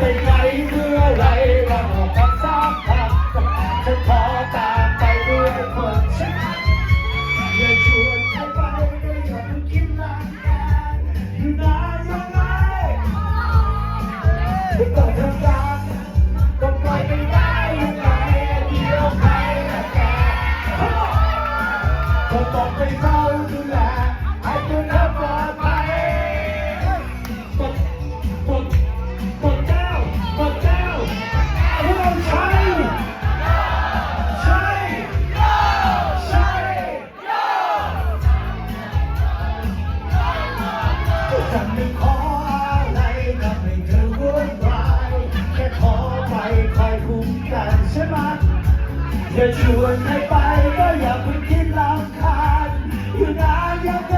ไปไกลเมื่อไรว่าหอกกัสามฉันขอตาไปด้วยคนฉันอย่าชวนใครไปด้วยฉันคิดนานกันอยู่นานยังไงต่องการต้องไม่ได้ยังไงเดียวใครละแกต้องไปเฝ้า จะชวนใครไปก็อย่าเพิ่งคิดลำคาญอยู่นานยังไง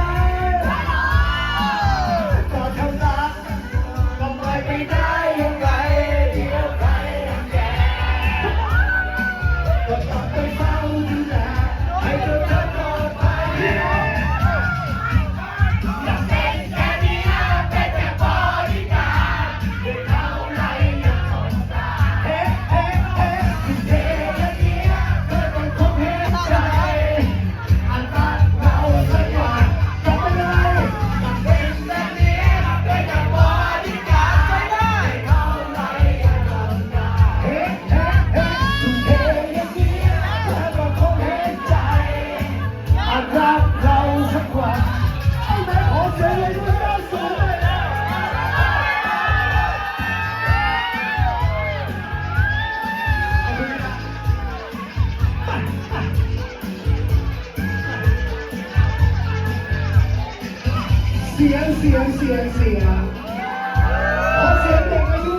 Cian, Cian, Cian, Cian. Você tem mais